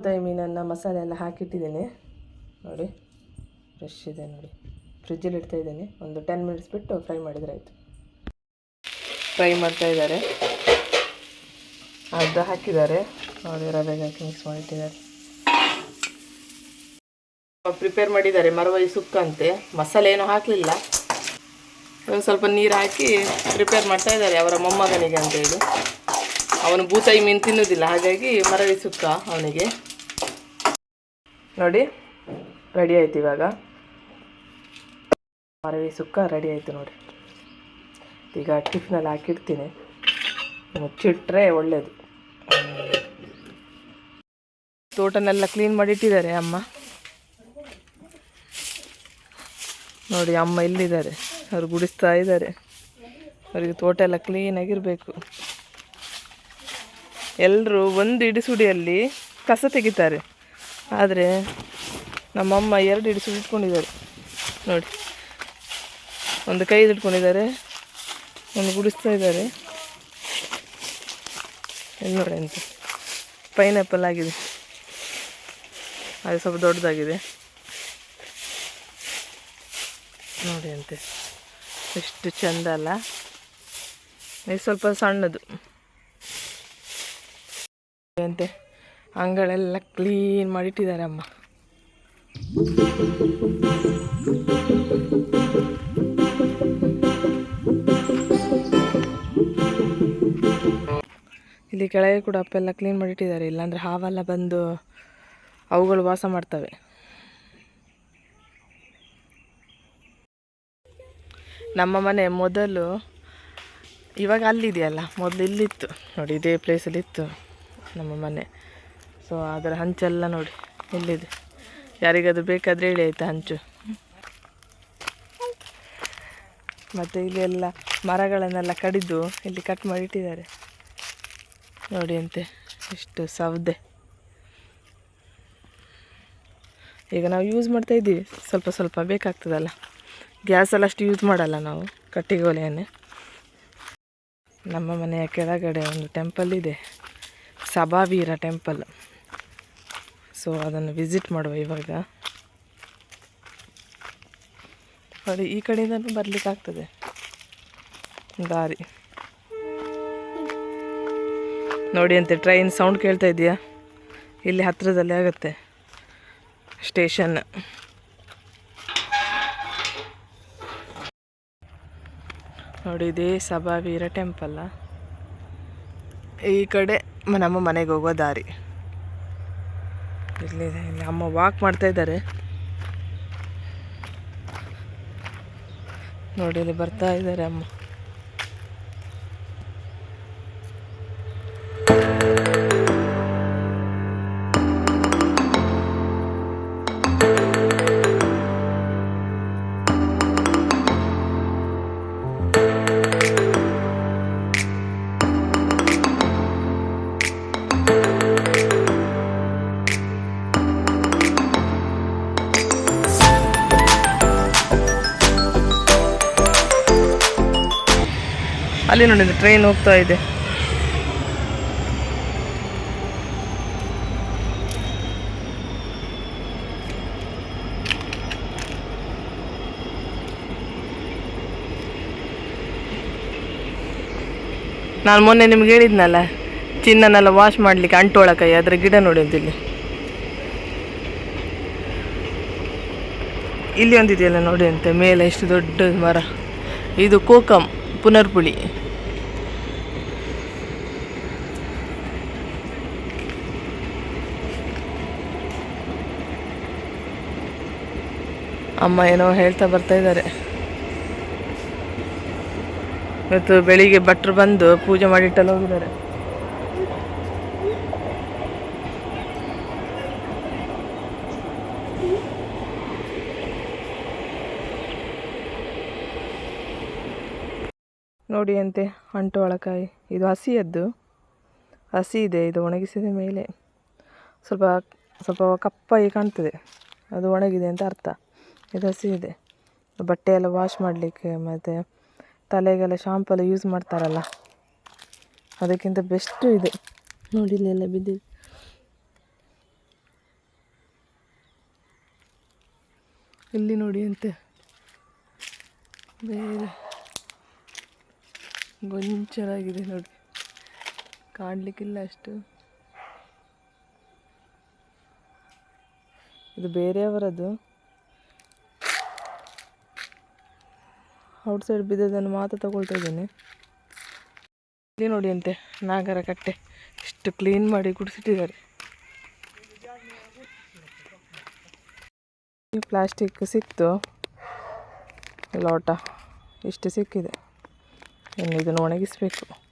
ಬೂತಾಯಿ ಮೀನನ್ನು ಮಸಾಲೆ ಎಲ್ಲ ಹಾಕಿಟ್ಟಿದ್ದೀನಿ. ನೋಡಿ ಫ್ರೆಶ್ ಇದೆ ನೋಡಿ. ಫ್ರಿಜ್ಜಲ್ಲಿ ಇಡ್ತಾ ಇದ್ದೀನಿ. ಒಂದು ಟೆನ್ ಮಿನಿಟ್ಸ್ ಬಿಟ್ಟು ಫ್ರೈ ಮಾಡಿದರೆ ಆಯಿತು. ಫ್ರೈ ಮಾಡ್ತಾ ಇದ್ದಾರೆ. ಅರ್ಧ ಹಾಕಿದ್ದಾರೆ. ನೋಡಿ ರವೆಗೆ ಹಾಕಿ ಮಿಕ್ಸ್ ಮಾಡಿಟ್ಟಿದ್ದಾರೆ ಪ್ರಿಪೇರ್ ಮಾಡಿದ್ದಾರೆ. ಮರವೈ ಸುಕ್ಕ ಅಂತೆ ಮಸಾಲೆ ಏನೂ ಹಾಕಲಿಲ್ಲ. ಒಂದು ಸ್ವಲ್ಪ ನೀರು ಹಾಕಿ ಪ್ರಿಪೇರ್ ಮಾಡ್ತಾ ಇದ್ದಾರೆ ಅವರ ಮೊಮ್ಮಗನಿಗೆ ಅಂತ ಹೇಳಿ. ಅವನು ಬೂತಾಯಿ ಮೀನು ತಿನ್ನುವುದಿಲ್ಲ ಹಾಗಾಗಿ ಮರಳಿ ಸುಕ್ಕ ಅವನಿಗೆ. ನೋಡಿ ರೆಡಿ ಆಯ್ತು ಇವಾಗ. ಮರವಿ ಸುಕ್ಕ ರೆಡಿ ಆಯಿತು ನೋಡಿ. ಈಗ ಟಿಫಿನಲ್ಲಿ ಹಾಕಿಡ್ತೀನಿ. ಮುಚ್ಚಿಟ್ರೆ ಒಳ್ಳೆಯದು ತೋಟನೆಲ್ಲ ಕ್ಲೀನ್ ಮಾಡಿ ಇಟ್ಟಿದ್ದಾರೆ ಅಮ್ಮ. ನೋಡಿ, ಅಮ್ಮ ಇಲ್ಲಿದ್ದಾರೆ. ಅವ್ರು ಗುಡಿಸ್ತಾ ಇದ್ದಾರೆ. ಅವರಿಗೆ ತೋಟ ಎಲ್ಲ ಕ್ಲೀನಾಗಿರಬೇಕು ಎಲ್ಲರೂ ಒಂದು ಇಡಿಸುಡಿಯಲ್ಲಿ ಕಸ ತೆಗಿತಾರೆ. ಆದರೆ ನಮ್ಮಮ್ಮ ಎರಡು ಹಿಡಿಸಿ ಇಟ್ಕೊಂಡಿದ್ದಾರೆ. ನೋಡಿ. ಒಂದು ಕೈ ಇಟ್ಕೊಂಡಿದ್ದಾರೆ, ಒಂದು ಗುಡಿಸ್ತಾ ಇದ್ದಾರೆ. ನೋಡಿ ಅಂತ ಪೈನಾಪಲ್ ಆಗಿದೆ. ಅದು ಸ್ವಲ್ಪ ದೊಡ್ಡದಾಗಿದೆ. ನೋಡಿ ಅಂತೆ ಎಷ್ಟು ಚಂದ ಅಲ್ಲ. ಇದು ಸ್ವಲ್ಪ ಸಣ್ಣದು. ಅಂತೆ ಅಂಗಳೆಲ್ಲ ಕ್ಲೀನ್ ಮಾಡಿಟ್ಟಿದ್ದಾರೆ ಅಮ್ಮ. ಇಲ್ಲಿ ಕೆಳಗೆ ಕೂಡ ಅಪ್ಪೆಲ್ಲ ಕ್ಲೀನ್ ಮಾಡಿಟ್ಟಿದ್ದಾರೆ. ಇಲ್ಲಾಂದರೆ ಹಾವೆಲ್ಲ ಬಂದು ಅವುಗಳು ವಾಸ ಮಾಡ್ತವೆ. ನಮ್ಮ ಮನೆ ಮೊದಲು ಇವಾಗ ಅಲ್ಲಿದೆಯಲ್ಲ, ಮೊದಲು ಇಲ್ಲಿತ್ತು. ನೋಡಿ, ಇದೇ ಪ್ಲೇಸಲ್ಲಿತ್ತು ನಮ್ಮ ಮನೆ. ಸೊ ಅದರ ಹಂಚೆಲ್ಲ ನೋಡಿ ಇಲ್ಲಿದೆ ಯಾರಿಗಾದರೂ ಬೇಕಾದರೆ ಹೇಳಿ ಆಯಿತಾ ಹಂಚು. ಮತ್ತು ಇಲ್ಲಿ ಎಲ್ಲ ಮರಗಳನ್ನೆಲ್ಲ ಕಡಿದು ಇಲ್ಲಿ ಕಟ್ ಮಾಡಿ ಇಟ್ಟಿದ್ದಾರೆ. ನೋಡಿ ಅಂತೆ, ಇಷ್ಟು ಸೌದೆ. ಈಗ ನಾವು ಯೂಸ್ ಮಾಡ್ತಾ ಇದ್ದೀವಿ, ಸ್ವಲ್ಪ ಸ್ವಲ್ಪ ಬೇಕಾಗ್ತದಲ್ಲ. ಗ್ಯಾಸಲ್ಲಿ ಅಷ್ಟು ಯೂಸ್ ಮಾಡಲ್ಲ ನಾವು, ಕಟ್ಟಿಗೆ ಒಲೆಯನ್ನೇ. ನಮ್ಮ ಮನೆಯ ಕೆಳಗಡೆ ಒಂದು ಟೆಂಪಲ್ ಇದೆ, ಸಭಾವೀರ ಟೆಂಪಲ್ ಸೊ ಅದನ್ನು ವಿಸಿಟ್ ಮಾಡುವ ಇವಾಗ. ನೋಡಿ, ಈ ಕಡೆಯಿಂದನೂ ಬರ್ಲಿಕ್ಕೆ ಆಗ್ತದೆ ದಾರಿ. ನೋಡಿ ಅಂತೆ, ಟ್ರೈನ್ ಸೌಂಡ್ ಕೇಳ್ತಾ ಇದೆಯಾ? ಇಲ್ಲಿ ಹತ್ತಿರದಲ್ಲೇ ಆಗುತ್ತೆ ಸ್ಟೇಷನ್. ನೋಡಿ, ಇದೇ ಸಭಾವೀರ ಟೆಂಪಲ್ಲ ಈ ಕಡೆ ನಮ್ಮ ಮನೆಗೆ ಹೋಗೋ ದಾರಿ. ಇಲ್ಲಿದೆ ಇಲ್ಲಿ ಅಮ್ಮ ವಾಕ್ ಮಾಡ್ತಾ ಇದ್ದಾರೆ. ನೋಡಿ ಇಲ್ಲಿ ಬರ್ತಾ ಇದ್ದಾರೆ ಅಮ್ಮ. ಅಲ್ಲಿ ನೋಡಿ ಟ್ರೈನ್ ಹೋಗ್ತಾ ಇದೆ. ನಾನು ಮೊನ್ನೆ ನಿಮ್ಗೆ ಹೇಳಿದ್ನಲ್ಲ, ಚಿನ್ನನೆಲ್ಲ ವಾಶ್ ಮಾಡಲಿಕ್ಕೆ ಅಂಟೋಳಕಾಯಿ ಅದರ ಗಿಡ ನೋಡಿ ಇಲ್ಲಿ. ಇಲ್ಲಿ ಒಂದಿದೆಯಲ್ಲ ನೋಡಿ ಅಂತೆ, ಮೇಲೆ ಎಷ್ಟು ದೊಡ್ಡ ಮರ. ಇದು ಕೋಕಂ ಪುನರ್ಪುಳಿ ಅಮ್ಮ ಏನೋ ಹೇಳ್ತಾ ಬರ್ತಾ ಇದ್ದಾರೆ. ಇವತ್ತು ಬೆಳಿಗ್ಗೆ ಭಟ್ರು ಬಂದು ಪೂಜೆ ಮಾಡಿಟ್ಟಲ್ಲಿ ಹೋಗಿದ್ದಾರೆ. ನೋಡಿ ಅಂತೆ, ಅಂಟು ಒಳಕಾಯಿ ಇದು ಹಸಿಯದ್ದು. ಹಸಿ ಇದೆ, ಇದು ಒಣಗಿಸಿದ ಮೇಲೆ. ಸ್ವಲ್ಪ ಸ್ವಲ್ಪ ಕಪ್ಪಾಗಿ ಕಾಣ್ತದೆ. ಅದು ಒಣಗಿದೆ ಅಂತ ಅರ್ಥ. ರಸಿ ಇದೆ. ಬಟ್ಟೆ ಎಲ್ಲ ವಾಶ್ ಮಾಡಲಿಕ್ಕೆ ಮತ್ತು ತಲೆಗೆಲ್ಲ ಶಾಂಪು ಎಲ್ಲ ಯೂಸ್ ಮಾಡ್ತಾರಲ್ಲ. ಅದಕ್ಕಿಂತ ಬೆಸ್ಟು ಇದು. ನೋಡಿ ಇಲ್ಲೆಲ್ಲ ಬಿದ್ದಿದೆ. ಇಲ್ಲಿ ನೋಡಿ ಅಂತ. ಬೇರೆ ಗೊಂಚರಾಗಿದೆ ನೋಡಿ. ಕಾಣಲಿಕ್ಕಿಲ್ಲ ಅಷ್ಟು. ಇದು ಬೇರೆಯವರದು ಔಟ್ ಸೈಡ್ ಬಿದ್ದದನ್ನು ಮಾತ್ರ ತಗೊಳ್ತಾ ಇದ್ದೇನೆ. ಇಲ್ಲಿ ನೋಡಿ ಅಂತೆ, ನಾಗರ ಕಟ್ಟೆ. ಇಷ್ಟು ಕ್ಲೀನ್ ಮಾಡಿ ಗುಡಿಸಿಟ್ಟಿದ್ದಾರೆ. ಪ್ಲಾಸ್ಟಿಕ್ ಸಿಕ್ತು. ಲೋಟ, ಇಷ್ಟು ಸಿಕ್ಕಿದೆ. ಇನ್ನು ಇದನ್ನು ಒಣಗಿಸಬೇಕು.